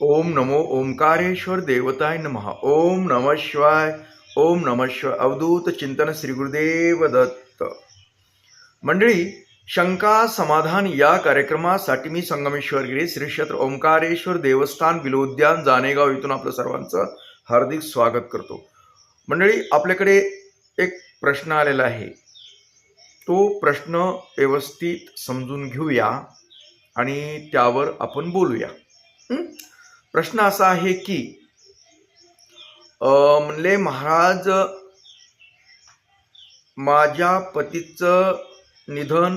ओम नमो ओंकारेश्वर देवताय नमः। ओम नम शिवाय। ओम नम शिवाय। अवधूत चिंतन श्री गुरुदेव दत्त। मंडळी शंका समाधान या कार्यक्रमासाठी मी संगमेश्वर गिरी श्री क्षेत्र ओंकारेश्वर देवस्थान बिलोद्यान जानेगाव इथून आपलं सर्वांचं हार्दिक स्वागत करतो. मंडळी आपल्याकडे एक प्रश्न आलेला आहे. तो प्रश्न व्यवस्थित समजून घेऊया आणि त्यावर आपण बोलूया. प्रश्न असा आहे की म्हणले महाराज माझ्या पतीचं निधन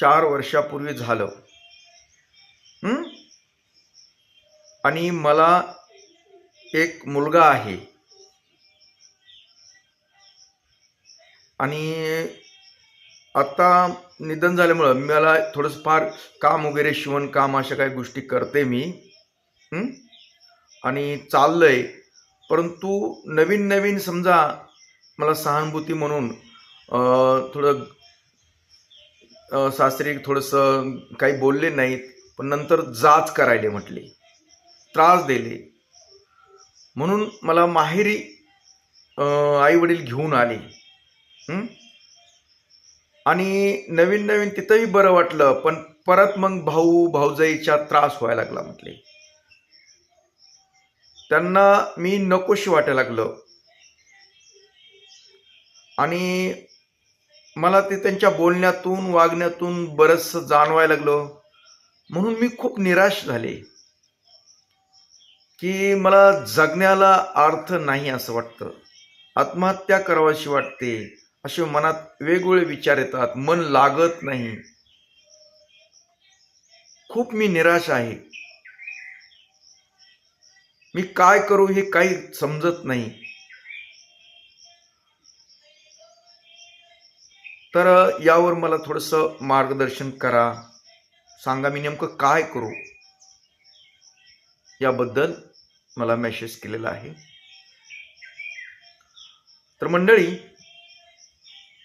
चार वर्षापूर्वी झालं. आणि मला एक मुलगा आहे. आणि आता निधन झाल्यामुळं मला थोडंसं फार काम वगैरे शिवणकाम अशा काही गोष्टी करते मी. आणि आणि चाललंय. परंतु नवीन नवीन समजा मला सहानुभूती म्हणून थोडं सासरी थोडंसं काही बोलले नाहीत पण नंतर जाच करायले म्हटले. त्रास दिले. म्हणून मला माहेरी आईवडील घेऊन आले. आणि नवीन नवीन तिथंही बरं वाटलं पण परत मग भाऊ भाऊजाईचा त्रास व्हायला लागला म्हटले. त्यांना मी नकोशी वाटायला लागलं. आणि मला ते त्यांच्या बोलण्यातून वागण्यातून बरंचसं जाणवायला लागलं. म्हणून मी खूप निराश झाले. की मला जगण्याला अर्थ नाही असं वाटतं. आत्महत्या करावाशी वाटते. असे मनात वेगवेगळे विचार येतात. मन लागत नाही. खूप मी निराश आहे. मी काय करू हे काही समजत नाही. तर यावर मला थोडंसं मार्गदर्शन करा. सांगा मी नेमकं काय करू? याबद्दल मला मेसेज केलेला आहे. तर मंडळी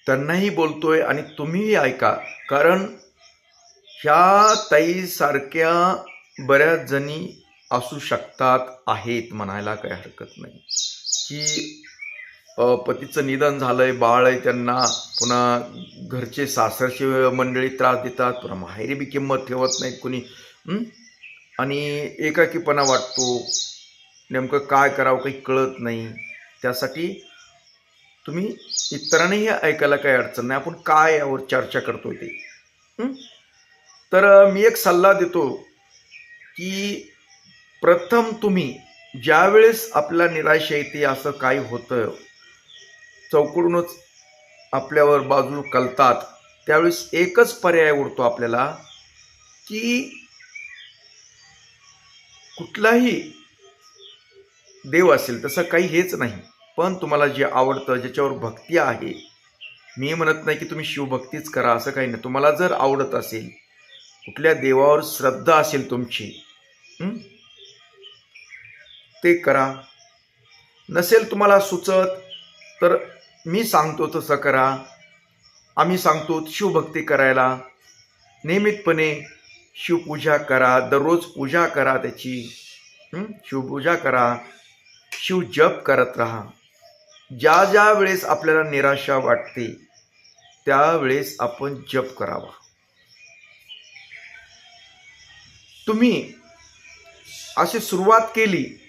त्यांनाही बोलतोय आणि तुम्हीही ऐका. कारण ह्या ताईसारख्या बऱ्याच जणी असू शकतात आहेत म्हणायला काही हरकत नाही. की पतीचं निधन झालं आहे बाळ आहे त्यांना पुन्हा घरचे सासरचे मंडळी त्रास देतात पुन्हा माहेरी बी किंमत ठेवत नाहीत कुणी. आणि एकाकीपणा वाटतो. नेमकं काय करावं काही कळत नाही. त्यासाठी तुम्ही इतरांनाही ऐकायला काही अडचण नाही. आपण काय यावर चर्चा करतो ते? तर मी एक सल्ला देतो की प्रथम तुम्ही ज्यावेळेस आपला निराशा येते असं काही होतं? चौकडूनच आपल्यावर बाजू कलतात. त्यावेळेस एकच पर्याय उरतो आपल्याला की कुठलाही देव असेल तसं काही हेच नाही. पण तुम्हाला जे आवडतं ज्याच्यावर भक्ती आहे मी म्हणत नाही की तुम्ही शिवभक्तीच करा असं काही नाही. तुम्हाला जर आवडत असेल कुठल्या देवावर श्रद्धा असेल तुमची ते करा. नसेल तुम्हाला सुचत तर मी सांगतो तसं करा. आम्ही सांगतो शिवभक्ती करायला. नियमितपणे शिवपूजा करा दररोज पूजा करा त्याची. शिवपूजा करा. शिव जप करत राहा. ज्या ज्या वेळेस आपल्याला निराशा वाटते त्यावेळेस आपण जप करावा. तुम्ही अशी सुरुवात केली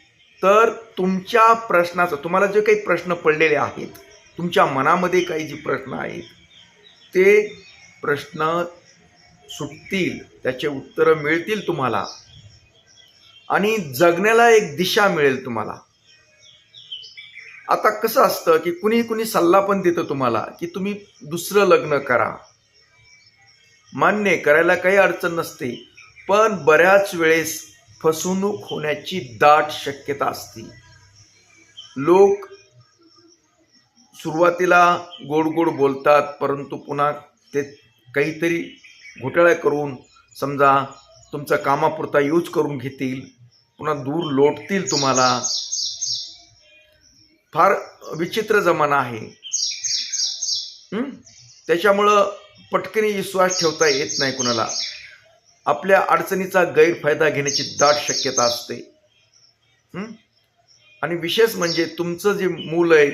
तर तुमच्या प्रश्नाचं तुम्हाला जे काही प्रश्न पडलेले आहेत तुमच्या मनामध्ये काही जे प्रश्न आहेत ते प्रश्न सुटतील त्याचे उत्तरं मिळतील तुम्हाला. आणि जगण्याला एक दिशा मिळेल तुम्हाला. आता कसं असतं की कुणी कुणी सल्ला पण देतं तुम्हाला की तुम्ही दुसरं लग्न करा. मान्य करायला काही अडचण नसते पण बऱ्याच वेळेस फसवणूक होण्याची दाट शक्यता असते. लोक सुरुवातीला गोड गोड बोलतात परंतु पुन्हा ते काहीतरी घोटाळा करून समजा तुमचा कामापुरता यूज करून घेतील पुन्हा दूर लोटतील तुम्हाला. फार विचित्र जमाना आहे. त्याच्यामुळं पटकनी विश्वास ठेवता येत नाही कुणाला. आपल्या अडचणीचा गैरफायदा घेण्याची दाट शक्यता असते. आणि विशेष म्हणजे तुमचं जे मूल आहे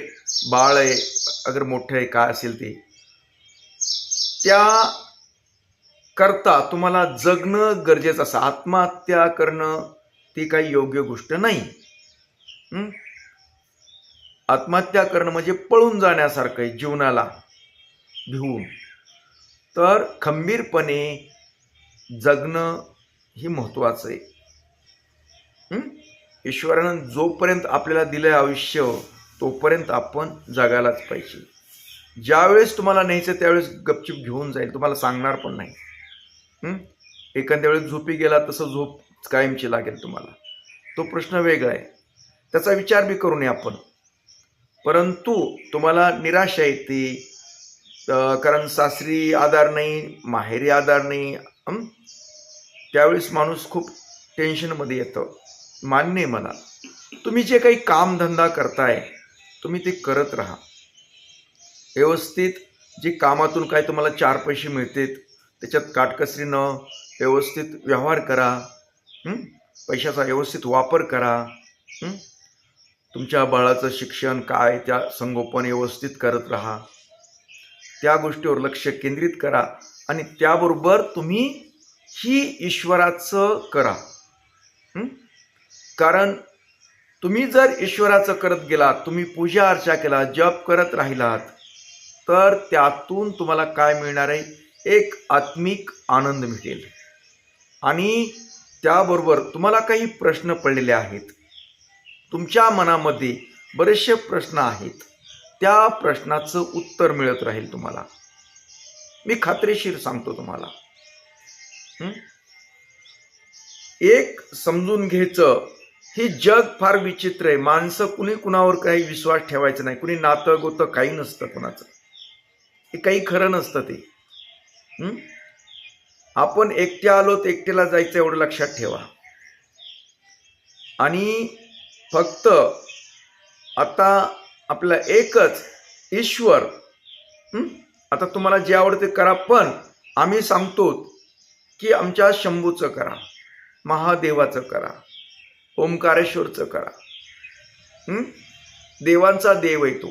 बाळ आहे अगर मोठं आहे काय असेल ते त्या करता तुम्हाला जगणं गरजेचं असं. आत्महत्या करणं ती काही योग्य गोष्ट नाही. आत्महत्या करणं म्हणजे पळून जाण्यासारखं आहे जीवनाला भिवून. तर खंबीरपणे जगणं ही महत्त्वाचं आहे. ईश्वरानं जोपर्यंत आपल्याला दिलं आयुष्य तोपर्यंत आपण जगायलाच पाहिजे. ज्यावेळेस तुम्हाला न्यायचं त्यावेळेस गपचिप घेऊन जाईल तुम्हाला सांगणार पण नाही. एखाद्या वेळेस झोपी गेला तसं झोप कायमची लागेल तुम्हाला. तो प्रश्न वेगळा आहे. त्याचा विचार बी करू नये आपण. परंतु तुम्हाला निराशा येते. कारण सासरी आधार नाही माहेरी आधार नाही त्यावेळेस माणूस खूप टेन्शनमध्ये येतं. मान्य आहे मला. तुम्ही जे काही कामधंदा करताय तुम्ही ते करत राहा. व्यवस्थित जे कामातून काय तुम्हाला चार पैसे मिळतात त्याच्यात काटकसरीनं व्यवस्थित व्यवहार करा. पैशाचा व्यवस्थित वापर करा. तुमच्या बाळाचं शिक्षण काय त्या संगोपन व्यवस्थित करत राहा. त्या गोष्टीवर लक्ष केंद्रित करा. आणि त्याबरोबर तुम्ही ही ईश्वराचं करा. कारण तुम्ही जर ईश्वराचं करत गेलात तुम्ही पूजा अर्चा केला जप करत राहिलात तर त्यातून तुम्हाला काय मिळणार आहे? एक आत्मिक आनंद मिळेल. आणि त्याबरोबर तुम्हाला काही प्रश्न पडलेले आहेत. तुमच्या मनामध्ये बरेचसे प्रश्न आहेत. त्या प्रश्नाचं उत्तर मिळत राहील तुम्हाला. मी खात्रीशीर सांगतो तुम्हाला. एक समजून घ्यायचं हे जग फार विचित्र आहे. माणसं कुणी कुणावर काही विश्वास ठेवायचा नाही. कुणी नातं गोतं काही नसतं कुणाचं. हे काही खरं नसतं ते. आपण एकट्या आलो तर एकट्याला जायचं एवढं लक्षात ठेवा. आणि फक्त आता आपला एकच ईश्वर आता तुम्हाला जे आवडते करा पण आम्ही सांगतो की आमच्या शंभूचं करा महादेवाचं करा ओंकारेश्वरचं करा. देवांचा देव आहे तो.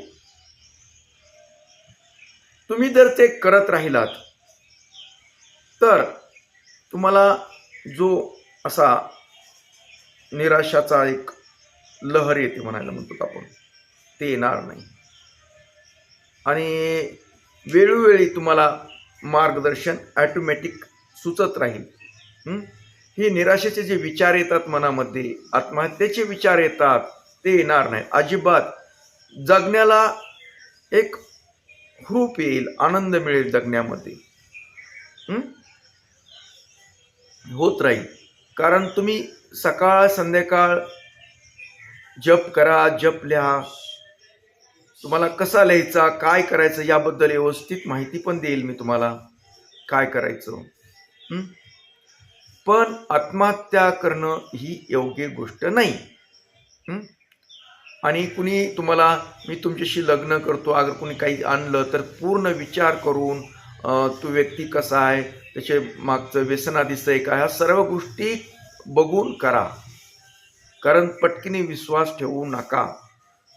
तुम्ही जर ते करत राहिलात तर तुम्हाला जो असा निराशाचा एक लहर येते म्हणायला म्हणतो आपण ते येणार नाही. आणि वेळोवेळी तुम्हाला मार्गदर्शन ॲटोमॅटिक सुचत राहील. हे? निराशेचे जे विचार येतात मनामध्ये आत्महत्येचे विचार येतात ते येणार नाही. अजिबात. जगण्याला एक हुरूप येईल आनंद मिळेल जगण्यामध्ये. होत राहील. कारण तुम्ही सकाळ संध्याकाळ जप करा जप लिहा. तुम्हाला कसा लिहायचा काय करायचं याबद्दल व्यवस्थित माहिती पण देईल मी तुम्हाला. काय करायचं? पण आत्महत्या करणं ही योग्य गोष्ट नाही. आणि कुणी तुम्हाला मी तुमच्याशी लग्न करतो अगर कुणी काही आणलं तर पूर्ण विचार करून तो व्यक्ती कसा आहे त्याचे मागचं व्यसना दिसतंय का ह्या सर्व गोष्टी बघून करा. कारण पटकीने विश्वास ठेवू नका.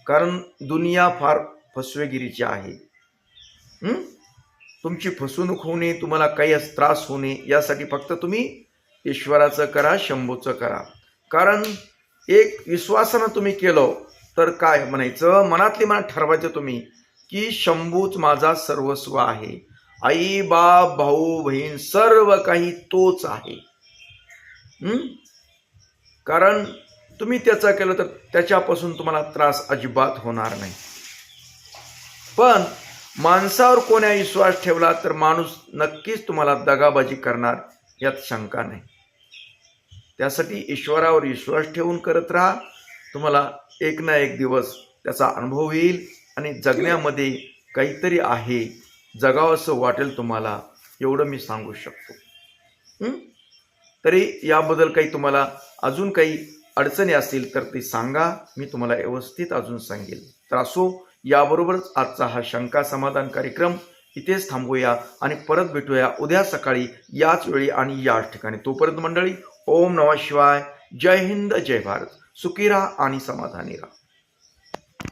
कारण दुनिया फार फसवेगिरीची आहे. तुमची फसवणूक होणे तुम्हाला काही त्रास त्रास होणे यासाठी फक्त तुम्ही ईश्वराचं करा शंभूचं करा. कारण एक विश्वासानं तुम्ही केलं तर काय म्हणायचं? मनातली मनात ठरवायचं तुम्ही की शंभूच माझा सर्वस्व आहे. आई बाप भाऊ बहीण सर्व काही तोच आहे. कारण तुम्ही त्याचा केलं तर त्याच्यापासून तुम्हाला त्रास अजिबात होणार नाही. पण माणसावर कोण्या विश्वास ठेवला तर माणूस नक्कीच तुम्हाला दगाबाजी करणार यात शंका नाही. त्यासाठी ईश्वरावर विश्वास ठेवून करत राहा. तुम्हाला एक ना एक दिवस त्याचा अनुभव येईल आणि जगण्यामध्ये काहीतरी आहे. जगावं असं वाटेल तुम्हाला एवढं मी सांगू शकतो. तरी याबद्दल काही तुम्हाला अजून काही अडचणी असतील तर ते सांगा. मी तुम्हाला व्यवस्थित अजून सांगेल. तर असो याबरोबरच आजचा हा शंका समाधान कार्यक्रम इथेच थांबूया आणि परत भेटूया उद्या सकाळी याच वेळी आणि याच ठिकाणी. तोपर्यंत मंडळी ओम नमः शिवाय. जय हिंद जय भारत. सुखी राहा आणि समाधानी राहा.